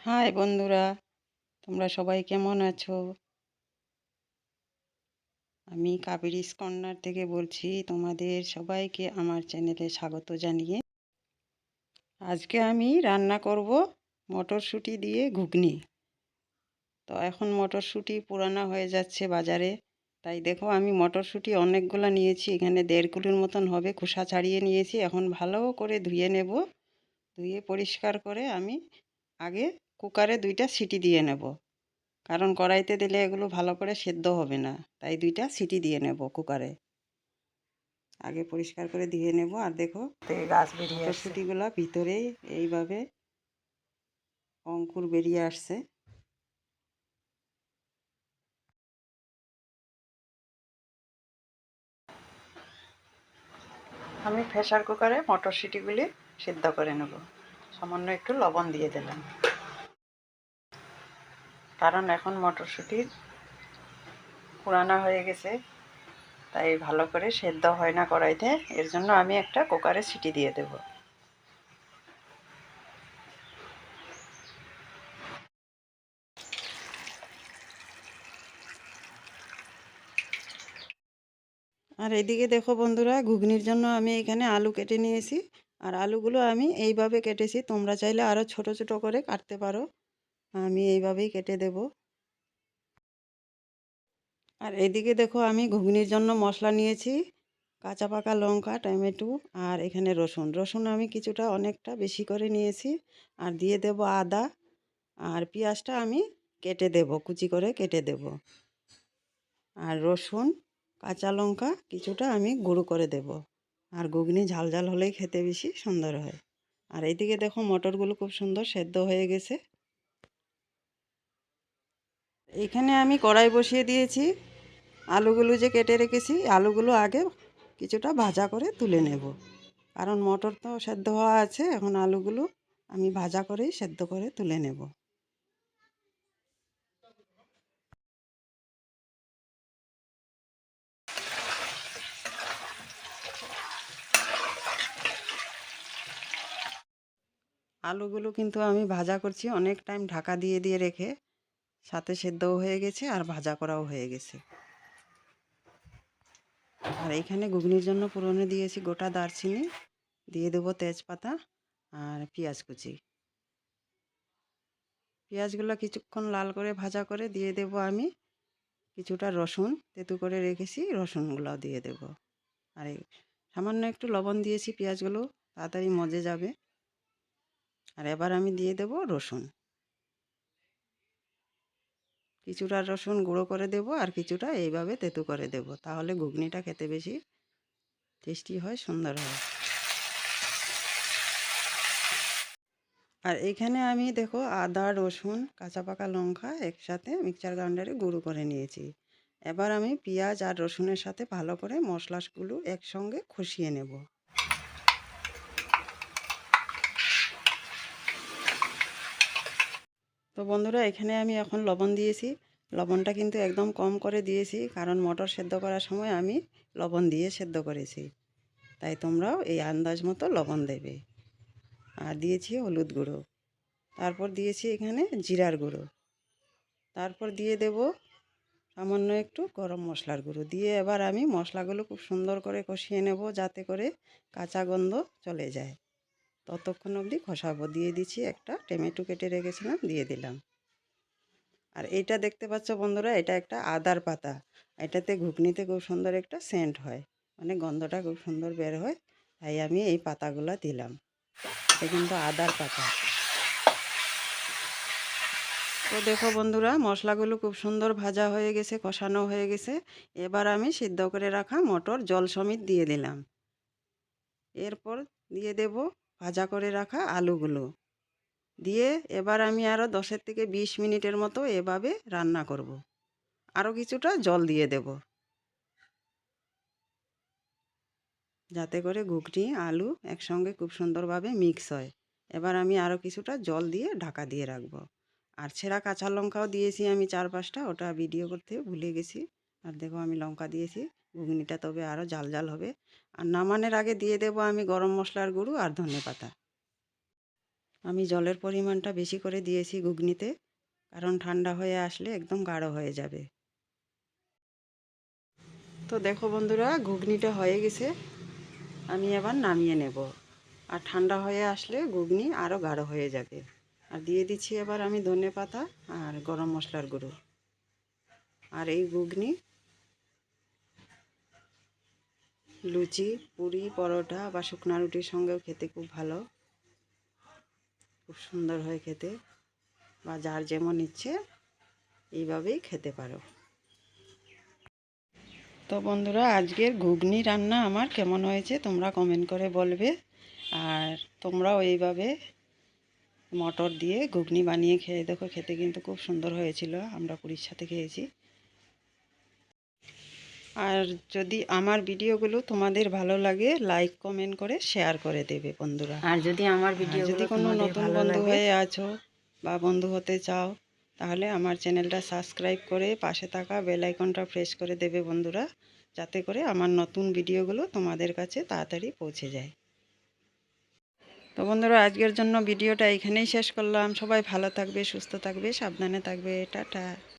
High বন্ধুরা, তোমরা সবাই কেমন আছো? আমি কাবেরিস কর্নার থেকে বলছি, তোমাদের সবাইকে আমার চ্যানেলে স্বাগত জানিয়ে। আজকে আমি রান্না করব মটরশুঁটি দিয়ে ঘুগনি। তো এখন মটরশুঁটি পুরানা হয়ে যাচ্ছে বাজারে। তাই দেখো, আমি মটরশুঁটি অনেকগুলো নিয়েছি, এখানে দেড় কিলোর মতন হবে, খোসা ছাড়িয়ে নিয়েছি। এখন ভালো করে ধুয়ে নেব। ধুয়ে পরিষ্কার করে আমি আগে কুকারে দুইটা সিটি দিয়ে নেব। কারণ কড়াইতে দিলে এগুলো ভালো করে সেদ্ধ হবে না তাই দুইটা সিটি দিয়ে নেব কুকারে। আগে পরিষ্কার করে দিয়ে নেব আর দেখো গাছ বেরিয়ে সুটিগুলো ভিতরে এইভাবে অঙ্কুর বেরিয়ে আসছে। আমি প্রেশার কুকারে মটরশুঁটিগুলি সিদ্ধ করে নেব। সামান্য একটু লবণ দিয়ে দিলাম। কারণ এখন মটরশুঁটির পুরানা হয়ে গেছে, তাই ভালো করে সেদ্ধ হয় না কড়াইতে। এর জন্য আমি একটা কুকারে সিটি দিয়ে দেব। আর এদিকে দেখো বন্ধুরা, ঘুগনির জন্য আমি এখানে আলু কেটে নিয়েছি। আর আলুগুলো আমি এইভাবে কেটেছি, তোমরা চাইলে আরও ছোট ছোট করে কাটতে পারো। আমি এইভাবেই কেটে দেব। আর এদিকে দেখো আমি ঘুগনির জন্য মশলা নিয়েছি, কাঁচা পাকা লঙ্কা, টমেটো আর এখানে রসুন। রসুন আমি কিছুটা অনেকটা বেশি করে নিয়েছি আর দিয়ে দেব আদা আর পেঁয়াজটা আমি কেটে দেব, কুচি করে কেটে দেব। আর রসুন, কাঁচা লঙ্কা কিছুটা আমি গুঁড়ো করে দেব আর ঘুগনি ঝাল ঝাল হলেই খেতে বেশি সুন্দর হয়। আর এইদিকে দেখো মটরগুলো খুব সুন্দর সেদ্ধ হয়ে গেছে। এখানে আমি কড়াই বসিয়ে দিয়েছি। আলুগুলো যে কেটে রেখেছি, আলুগুলো আগে কিছুটা ভাজা করে তুলে নেব। কারণ মটর তো সেদ্ধ হওয়া আছে, এখন আলুগুলো আমি ভাজা করেই সেদ্ধ করে তুলে নেব। আলুগুলো কিন্তু আমি ভাজা করছি, অনেক টাইম ঢাকা দিয়ে দিয়ে রেখে। সাথে সেদ্ধও হয়ে গেছে আর ভাজা করাও হয়ে গেছে। আর এইখানে ঘুগনির জন্য পুরনো দিয়েছি গোটা দারচিনি, দিয়ে দেবো তেজপাতা আর পেঁয়াজ কুচি। পেঁয়াজগুলো কিছুক্ষণ লাল করে ভাজা করে দিয়ে দেব আমি, কিছুটা রসুন, তেঁতু করে রেখেছি রসুনগুলো দিয়ে দেব। আর সামান্য একটু লবণ দিয়েছি পেঁয়াজগুলো, তাড়াতাড়ি মজে যাবে। আর এবার আমি দিয়ে দেব রসুন। কিছুটা রসুন গুঁড়ো করে দেব আর কিছুটা এইভাবে তেতু করে দেব। তাহলে ঘুগনিটা খেতে বেশি টেস্টি হয়, সুন্দর হয়। আর এখানে আমি দেখো আদা, রসুন, কাঁচা পাকা লঙ্কা একসাথে মিক্সচার গ্রাইন্ডারে গুঁড়ো করে নিয়েছি। এবার আমি পেঁয়াজ আর রসুনের সাথে ভালো করে মশলাগুলো একসঙ্গে খসিয়ে নেব। তো বন্ধুরা, এখানে আমি এখন লবণ দিয়েছি। লবণটা কিন্তু একদম কম করে দিয়েছি, কারণ মটর সেদ্ধ করার সময় আমি লবণ দিয়ে সেদ্ধ করেছি। তাই তোমরাও এই আন্দাজ মতো লবণ দেবে। আর দিয়েছি হলুদ গুঁড়ো। তারপর দিয়েছি এখানে জিরার গুঁড়ো। তারপর দিয়ে দেব সামান্য একটু গরম মশলার গুঁড়ো। দিয়ে এবার আমি মশলাগুলো খুব সুন্দর করে কষিয়ে নেব, যাতে করে কাঁচা গন্ধ চলে যায়। ততক্ষণ অবধি খসাবো। দিয়ে দিচ্ছি একটা টমেটো কেটে রেখেছিলাম, দিয়ে দিলাম। আর এটা দেখতে পাচ্ছ বন্ধুরা, এটা একটা আদার পাতা। এটাতে ঘুগনিতে খুব সুন্দর একটা সেন্ট হয়। মানে গন্ধটা খুব সুন্দর বের হয়, তাই আমি এই পাতাগুলো দিলাম। এটা কিন্তু আদার পাতা। তো দেখো বন্ধুরা, মশলাগুলো খুব সুন্দর ভাজা হয়ে গেছে, কষানো হয়ে গেছে। এবার আমি সিদ্ধ করে রাখা মটর জল সমিত দিয়ে দিলাম। এরপর দিয়ে দেব ভাজা করে রাখা আলুগুলো। দিয়ে এবার আমি আরও দশের থেকে বিশ মিনিটের মতো এভাবে রান্না করব। আরও কিছুটা জল দিয়ে দেব। যাতে করে ঘুগনি, আলু একসঙ্গে খুব সুন্দরভাবে মিক্স হয়। এবার আমি আরও কিছুটা জল দিয়ে ঢাকা দিয়ে রাখব। আর ছেঁড়া কাঁচা লঙ্কাও দিয়েছি আমি চার পাঁচটা ওটা ভিডিও করতে ভুলে গেছি। আর দেখো আমি লঙ্কা দিয়েছি। ঘুগনিটা তবে আরও জাল জাল হবে। আর নামানের আগে দিয়ে দেব আমি গরম মশলার গুঁড়ো আর ধনে পাতা। আমি জলের পরিমাণটা বেশি করে দিয়েছি ঘুগনিতে, কারণ ঠান্ডা হয়ে আসলে একদম গাঢ় হয়ে যাবে। তো দেখো বন্ধুরা, ঘুগনিটা হয়ে গেছে। আমি এবার নামিয়ে নেব। আর ঠান্ডা হয়ে আসলে ঘুগনি আরও গাঢ় হয়ে যাবে। আর দিয়ে দিচ্ছি এবার আমি ধনে পাতা আর গরম মশলার গুঁড়ো। আর এই ঘুগনি লুচি, পুরি, পরোটা বা শুকনা রুটির সঙ্গেও খেতে খুব ভালো। খুব সুন্দর হয় খেতে বা যার যেমন ইচ্ছে এইভাবেই খেতে পারো। তো বন্ধুরা, আজকের ঘুগনি রান্না আমার কেমন হয়েছে তোমরা কমেন্ট করে বলবে। আর তোমরাও এইভাবে মটর দিয়ে ঘুগনি বানিয়ে খেয়ে দেখো, খেতে কিন্তু খুব সুন্দর হয়েছিল। আমরা পুরীর সাথে খেয়েছি। আর যদি আমার ভিডিওগুলো তোমাদের ভালো লাগে লাইক কমেন্ট করে শেয়ার করে দেবে বন্ধুরা। আর যদি আমার ভিডিও যদি কোনো নতুন বন্ধু হয়ে আছো বা বন্ধু হতে চাও তাহলে আমার চ্যানেলটা সাবস্ক্রাইব করে পাশে থাকা বেল আইকনটা প্রেস করে দেবে বন্ধুরা যাতে করে আমার নতুন ভিডিওগুলো তোমাদের কাছে তাড়াতাড়ি পৌঁছে যায়। তো বন্ধুরা আজকের জন্য ভিডিওটা এখানেই শেষ করলাম। সবাই ভালো থাকবে সুস্থ থাকবে সাবধানে থাকবে। টাটা।